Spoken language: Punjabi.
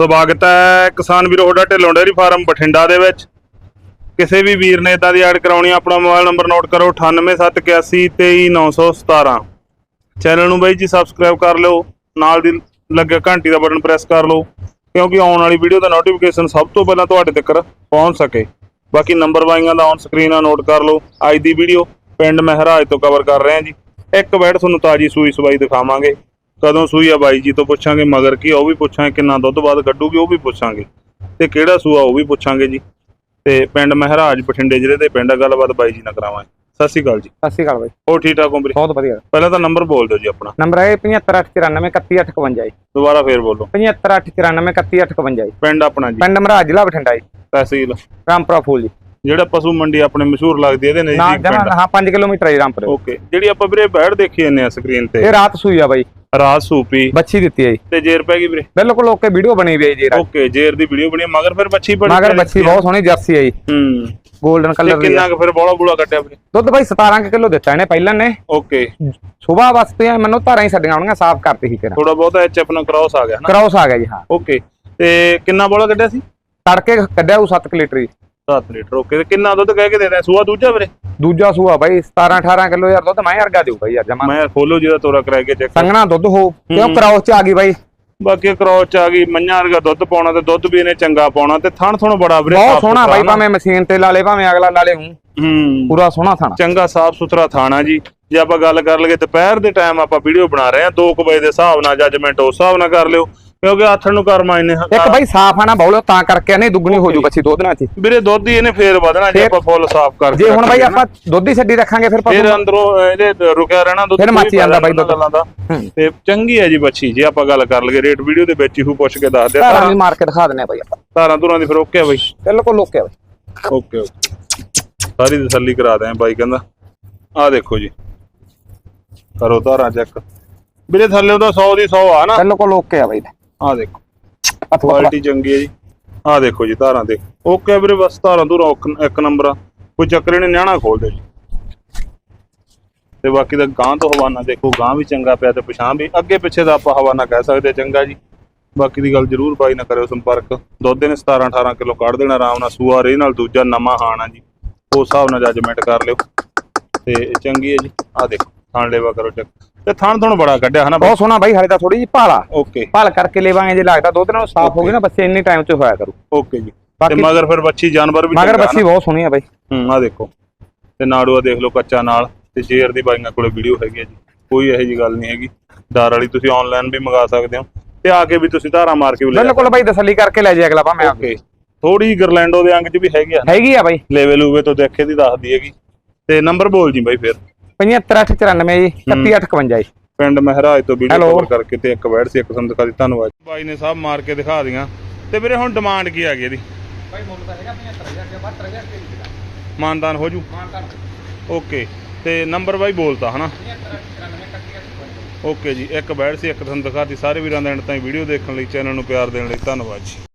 ਸਵਾਗਤ ਹੈ ਕਿਸਾਨ ਵੀਰੋ ਤੁਹਾਡਾ ਢਿੱਲੋਂ ਡੇਅਰੀ ਫਾਰਮ ਬਠਿੰਡਾ ਦੇ ਵਿੱਚ। ਕਿਸੇ ਵੀ ਵੀਰ ਨੇ ਇਦਾਂ ਦੀ ਐਡ ਕਰਾਉਣੀ ਆ, ਆਪਣਾ ਮੋਬਾਈਲ ਨੰਬਰ ਨੋਟ ਕਰੋ 9871823917 ਚੈਨਲ ਨੂੰ ਬਾਈ ਜੀ ਸਬਸਕ੍ਰਾਈਬ ਕਰ ਲਿਓ ਨਾਲ ਦੀ ਲੱਗੇ ਘੰਟੀ ਦਾ ਬਟਨ ਪ੍ਰੈਸ ਕਰ ਲਓ ਕਿਉਂਕਿ ਆਉਣ ਵਾਲੀ ਵੀਡੀਓ ਦਾ ਨੋਟੀਫਿਕੇਸ਼ਨ ਸਭ ਤੋਂ ਪਹਿਲਾਂ ਤੁਹਾਡੇ ਤੱਕ ਪਹੁੰਚ ਸਕੇ। ਬਾਕੀ ਨੰਬਰ ਵਾਈਆਂ ਦਾ ਔਨ ਸਕਰੀਨ ਆ ਨੋਟ ਕਰ ਲਓ। ਅੱਜ ਦੀ ਵੀਡੀਓ ਪਿੰਡ ਮਹਿਰਾਜ ਤੋਂ ਕਵਰ ਕਰ ਰਹੇ ਹਾਂ ਜੀ। ਇੱਕ ਬੈਠ ਤੁਹਾਨੂੰ ਤਾਜੀ ਸੂਈ ਸਵਾਈ ਦਿਖਾਵਾਂਗੇ। ਕਦੋਂ ਸੂਈ ਆ ਬਾਈ ਜੀ ਤੋਂ ਪੁੱਛਾਂਗੇ ਮਗਰ ਕੀ ਉਹ ਵੀ ਪੁੱਛਾਂਗੇ ਕਿੰਨਾ ਦੁੱਧ ਬਾਅਦ ਕੱਢੂਗੀ ਉਹ ਵੀ ਪੁੱਛਾਂਗੇ। ਤੇ ਕਿਹੜਾ ਸੂਆ ਉਹ ਵੀ ਪੁੱਛਾਂਗੇ ਜੀ। ਤੇ ਪਿੰਡ ਮਹਿਰਾਜ ਬਠਿੰਡੇ ਜ਼ਿਲ੍ਹੇ ਦੇ ਪਿੰਡ ਗੱਲਬਾਤ ਬਾਈ ਜੀ ਨਾਲ ਕਰਾਵਾਂਗੇ। ਸਤਿ ਸ਼੍ਰੀ ਅਕਾਲ ਜੀ। ਸਤਿ ਸ਼੍ਰੀ ਅਕਾਲ ਬਾਈ। ਹੋਰ ਠੀਕ ਠਾਕ ਹੋ ਵੀਰੇ? ਬਹੁਤ ਵਧੀਆ। ਪਹਿਲਾਂ ਤਾਂ ਨੰਬਰ ਬੋਲ ਦਿਓ ਜੀ ਆਪਣਾ। ਨੰਬਰ ਹੈ 7594913858 ਜੀ। ਦੁਬਾਰਾ ਫੇਰ ਬੋਲੋ। 7594913858 ਜੀ। ਪਿੰਡ ਆਪਣਾ ਜੀ। ਪਿੰਡ ਮਹਾਰਾਜ ਜ਼ਿਲ੍ਹਾ ਬਠਿੰਡਾ ਜੀ। ਤਹਿਸੀਲ। ਰਾਮਪੁਰਾ ਫੂਲ ਜੀ। ਜਿਹੜਾ ਪਸ਼ੂ ਮੰਡੀ ਆਪਣੇ ਮਸ਼ਹੂਰ ਲੱਗਦੀ ਹੈ ਇਹਦੇ ਨਾ ਨਜ਼ਦੀਕ ਹਾਂ 5 ਕਿਲੋਮੀਟਰ ਹੈ ਰਾਮਪੁਰੇ। ਓਕੇ। ਜਿਹੜੀ ਆਪਾਂ ਵੀਰੇ ਬੈੜ ਦੇਖੀ ਜਾਂਦੇ ਆ ਸਕਰੀਨ ਤੇ। ਇਹ ਰਾਤ ਸੂਈ ਆ ਬਾਈ। ਰਾਤ ਸੂਪੀ ਬੱਚੀ ਦਿੱਤੀ ਹੈ ਜੀ। ਤੇ ਜੇਰ ਪੈ ਗਈ ਵੀਰੇ? ਬਿਲਕੁਲ ਓਕੇ ਵੀਡੀਓ ਬਣੀ ਹੋਈ ਹੈ ਜੀ ਓਕੇ ਜੇਰ ਦੀ ਵੀਡੀਓ ਬਣੀ ਮਗਰ ਫਿਰ ਬੱਚੀ ਬੜੀ ਮਗਰ ਬੱਚੀ ਬਹੁਤ ਸੋਹਣੀ ਜਰਸੀ ਹੈ ਜੀ। ਹੂੰ। 골ਡਨ ਤੇ ਕਲਰ ਦੀ ਕਿੰਨਾ। ਕੁ ਫਿਰ ਬੋਲਾ ਬੂਲਾ ਕੱਟਿਆ ਵੀਰੇ? ਦੁੱਧ ਬਾਈ 17 ਕਿਲੋ ਦਿੱਤਾ ਇਹਨੇ ਪਹਿਲਾਂ ਨੇ। ਓਕੇ ਸਵੇਰ ਵਾਸਤੇ ਮੈਨੂੰ ਧਾਰਾਂ ਹੀ ਛੱਡੀਆਂ ਹੋਣਗੀਆਂ ਸਾਫ਼ ਕਰਤੀ ਸੀ ਤੇਰਾ। ਥੋੜਾ ਬਹੁਤ ਐਚ ਆਪਣਾ ਕ੍ਰਾਸ ਆ ਗਿਆ ਨਾ ਕ੍ਰਾਸ ਆ ਗਿਆ ਜੀ ਹਾਂ। ਓਕੇ ਤੇ ਕਿੰਨਾ ਬੋਲਾ ਕੱਢਿਆ ਸੀ? ਤੜਕੇ ਕੱਢਿਆ ਉਹ 7 ਲੀਟਰ ਜੀ। 7 ਲੀਟਰ ਓਕੇ ਤੇ ਕਿੰਨਾ ਦੁੱਧ ਕਹਿ ਕੇ ਦੇ ਰਿਹਾ ਸੂਆ ਦੂਜਾ ਵੀਰੇ? ਦੂਜਾ ਸੂਆ ਬਾਈ 17 18 ਕਿਲੋ ਯਾਰ ਦੁੱਧ ਮੈਂ ਦੇਊ ਬਾਈ ਯਾਰ ਜਮਾ। ਮੈਂ ਖੋਲੋ ਜਿਹਦਾ ਤੋਰਾ ਕਰਾ ਕੇ ਚੈੱਕ ਸੰਗਣਾ ਦੁੱਧ ਹੋ ਕਿਉਂ ਕ੍ਰਾਸ ਚ ਆ ਗਈ ਬਾਈ? ਬਾਕੀ ਕ੍ਰਾਸ ਚ ਆ ਗਈ ਮੰਝਾਂ ਵਰਗਾ ਦੁੱਧ ਪਾਉਣਾ ਤੇ ਦੁੱਧ ਵੀ ਇਹਨੇ ਚੰਗਾ ਪਾਉਣਾ ਤੇ ਥਣ ਥਣ ਬੜਾ ਵੀਰੇ ਬਹੁਤ ਸੋਹਣਾ ਬਾਈ। ਭਾਵੇਂ ਮਸ਼ੀਨ ਤੇ ਲਾ ਲੇ ਭਾਵੇਂ ਅਗਲਾ ਲਾ ਲੇ ਹੂੰ। ਹੂੰ। ਪੂਰਾ ਸੋਹਣਾ ਥਾਣਾ। ਚੰਗਾ ਸਾਫ਼ ਸੁਥਰਾ ਥਾਣਾ ਜੀ। ਜੇ ਆਪਾਂ ਗੱਲ ਕਰ ਲਈਏ ਦੁਪਹਿਰ ਦੇ ਟਾਈਮ ਆਪਾਂ ਵੀਡੀਓ ਬਣਾ ਰਹੇ ਹਾਂ 2 ਵਜੇ ਦੇ ਹਿਸਾਬ ਨਾਲ ਜੱਜਮੈਂਟ ਉਸ ਹਿਸਾਬ ਨਾਲ ਕਰ ਲਿਓ। ਕਿਉਂਕਿ ਆਥਣ ਨੂੰ ਕਰਮਾ ਇਹਨੇ ਇੱਕ ਬਾਈ ਸਾਫ਼ ਆ ਨਾ ਬੌਲੋ ਤਾਂ ਕਰਕੇ ਨਹੀਂ ਦੁੱਗਣੀ ਹੋ ਜੂ ਬੱਚੀ ਦੋ ਦਿਨਾਂ ਚ। ਵੀਰੇ ਦੁੱਧ ਹੀ ਇਹਨੇ ਫੇਰ ਵਧਣਾ ਜੇ ਆਪਾਂ ਫੁੱਲ ਸਾਫ਼ ਕਰਕੇ ਜੇ ਹੁਣ ਬਾਈ। ਆਪਾਂ ਦੁੱਧ ਹੀ ਛੱਡੀ ਰੱਖਾਂਗੇ ਫਿਰ ਫਿਰ ਅੰਦਰੋਂ ਇਹਦੇ ਰੁਕਿਆ ਰਹਿਣਾ ਦੁੱਧ ਫਿਰ ਮੱਚ ਜਾਂਦਾ ਬਾਈ ਦੁੱਧ। ਦਾ। ਤੇ ਚੰਗੀ ਹੈ ਜੀ ਬੱਚੀ ਜੇ ਆਪਾਂ ਗੱਲ ਕਰ ਲਈਏ ਰੇਟ ਵੀਡੀਓ ਦੇ ਵਿੱਚ ਹੀ ਹੂ ਪੁੱਛ ਕੇ ਦੱਸ ਦਿਆ। ਧਾਰਾਂ ਦੀ ਮਾਰ ਕੇ ਦਿਖਾ ਦਿੰਨੇ ਬਾਈ ਆਪਾਂ। ਧਾਰਾਂ ਧੁਰਾਂ ਦੀ ਫਿਰ ਓਕੇ ਆ ਬਾਈ? ਬਿਲਕੁਲ ਲੋਕੇ ਬਾਈ। Okay okay. ਸਾਰੀ ਤਸੱਲੀ ਕਰਾ ਦਿਆਂ ਬਾਈ ਕਹਿੰਦਾ। ਆਹ ਦੇਖੋ ਜੀ। ਕਰੋ ਧਾਰਾਂ ਚੈੱਕ। ਵੀਰੇ ਥੱਲੇ ਉਹਦਾ 100 ਦੀ 100 ਆ ਨਾ। ਬਿਲਕੁਲ ਓਕੇ ਆ ਬਾਈ। ਆਹ ਦੇਖੋ। ਕੁਆਲਿਟੀ ਚੰਗੀ ਹੈ ਜੀ। ਆਹ ਦੇਖੋ ਜੀ ਧਾਰਾਂ ਦੇਖ। ਓਕੇ ਵੀਰੇ ਬਸ ਧਾਰਾਂ ਧੁਰਾਂ ਇੱਕ- ਇੱਕ ਨੰਬਰ ਆ। ਕੋਈ ਚੱਕਰ ਨਹੀਂ ਨਿਆਣਾ ਖੋਲ ਦੇ ਜੀ। ਤੇ ਬਾਕੀ ਦਾ ਗਾਂ ਤੋਂ ਹਵਾਨਾ ਦੇਖੋ ਗਾਂ ਵੀ ਚੰਗਾ ਪਿਆ ਤੇ ਪਛਾਣ ਵੀ। ਅੱਗੇ ਪਿੱਛੇ ਦਾ ਆਪਾਂ ਹਵਾਨਾ ਕਹਿ ਸਕਦੇ ਹਾਂ, ਚੰਗਾ ਜੀ। ਬਾਕੀ ਦੀ ਗੱਲ ਜ਼ਰੂਰ ਬਾਈ ਨਾ ਕਰਿਓ ਸੰਪਰਕ। ਦੁੱਧ ਨੇ 17 18 ਕਿਲੋ ਕੱਢ ਦੇਣਾ ਆਰਾਮ ਨਾਲ ਸੂਆ ਰੇ ਨਾਲ ਦੂਜਾ ਨਵਾਂ ਹਾਣਾ ਜੀ। ਉਸ ਹਿਸਾਬ ਨਾਲ ਜੱਜਮੈਂਟ ਕਰ ਲਿਓ। ਤੇ ਚੰਗੀ ਹੈ ਜੀ। ਆਹ ਦੇਖੋ ਥਣ ਲੈਵਾ ਕਰੋ ਚੈੱਕ। ਤੇ ਥਣ ਥਣ ਬੜਾ ਕੱਢਿਆ ਹਨਾ ਬਹੁਤ ਸੋਹਣਾ ਬਾਈ ਹਲੇ ਤਾਂ ਥੋੜੀ ਜਿਹੀ ਭਾਲਾ। ਓਕੇ। ਭਾਲ ਕਰਕੇ ਲੈਵਾਂਗੇ ਜੇ ਲੱਗਦਾ ਦੁੱਧ ਨਾਲ ਸਾਫ਼ ਹੋ ਗਈ ਨਾ ਬੱਚੇ ਇੰਨੀ ਟਾਈਮ ਚ ਹੋਇਆ ਕਰੂ। ਓਕੇ ਜੀ। ਤੇ ਮਗਰ ਫਿਰ ਬੱਚੀ ਜਾਨਵਰ ਵੀ ਮਗਰ ਬੱਚੀ ਬਹੁਤ ਸੋਹਣੀ ਆ ਬਾਈ। ਹੂੰ ਆ ਦੇਖੋ। ਤੇ ਨਾੜੂਆ ਦੇਖ ਲਓ ਕੱਚਾ ਨਾਲ ਤੇ ਸ਼ੇਰ ਦੀ ਬਾਈਆਂ ਕੋਲੇ ਵੀਡੀਓ ਹੈਗੀ ਹੈ ਜੀ। ਕੋਈ ਇਹੋ ਜੀ ਗੱਲ ਨਹੀਂ ਹੈਗੀ। ਦਾਰ ਵਾਲੀ ਤੁਸੀਂ ਆਨਲਾਈਨ ਵੀ ਮੰਗਾ ਸਕਦੇ ਹੋ। ਤੇ ਆ ਕੇ ਵੀ ਤੁਸੀਂ ਧਾਰਾ ਮਾਰ ਕੇ ਵੀ ਲੈ ਬਿਲਕੁਲ ਬਾਈ ਤਸੱਲੀ ਕਰਕੇ ਲੈ ਜੇ ਅਗਲਾ ਭਾਵੇਂ ਆ ਓਕੇ। ਥੋੜੀ ਗਰਲੈਂਡੋ ਦੇ ਅੰਗ ਚ ਵੀ ਹੈਗੀ ਆ ਹੈਗੀ ਆ ਬਾਈ। ਲੈਵਲ ਉਵੇ ਤੋਂ ਦੇਖੇ ਦੀ ਦੱਸਦੀ ਹੈਗੀ। ਤੇ ਨੰਬਰ ਬੋਲ ਜੀ ਬਾਈ ਫਿਰ। 7594 ਜੀ 3858 ਜੀ। ਪਿੰਡ ਮਹਿਰਾਜ ਤੋਂ ਵੀਡੀਓ. ਕਵਰ ਕਰਕੇ ਤੇ ਇੱਕ ਵੈਡ ਸੀ ਇੱਕ ਤੁਹਾਨੂੰ ਦਿਖਾ ਦਿੱਤੀ ਧੰਨਵਾਦ। ਬਾਈ ਨੇ ਸਭ ਮਾਰ ਕੇ ਦਿਖਾ ਦੀਆਂ ਤੇ ਵੀਰੇ ਹੁਣ ਡਿਮਾਂਡ ਕੀ ਆ ਗਈ ਇਹਦੀ? ਬਾਈ ਮੁੱਲ ਤਾਂ ਹੈਗਾ 75000 72000 ਰੁਪਏ ਮਾਨਦਾਨ ਹੋ ਜੂ? ਓਕੇ। ਤੇ ਨੰਬਰ ਬਾਈ ਬੋਲਤਾ ਹਨਾ? ਓਕੇ ਜੀ ਇੱਕ ਬੈਡ ਸੀ ਇੱਕ ਤੁਹਾਨੂੰ ਦਿਖਾਤੀ ਸਾਰੇ ਵੀਰਾਂ ਦਾ ਐਂਡ ਤਾਈਂ ਵੀਡੀਓ ਦੇਖਣ ਲਈ ਚੈਨਲ ਨੂੰ ਪਿਆਰ ਦੇਣ ਲਈ ਧੰਨਵਾਦ ਜੀ।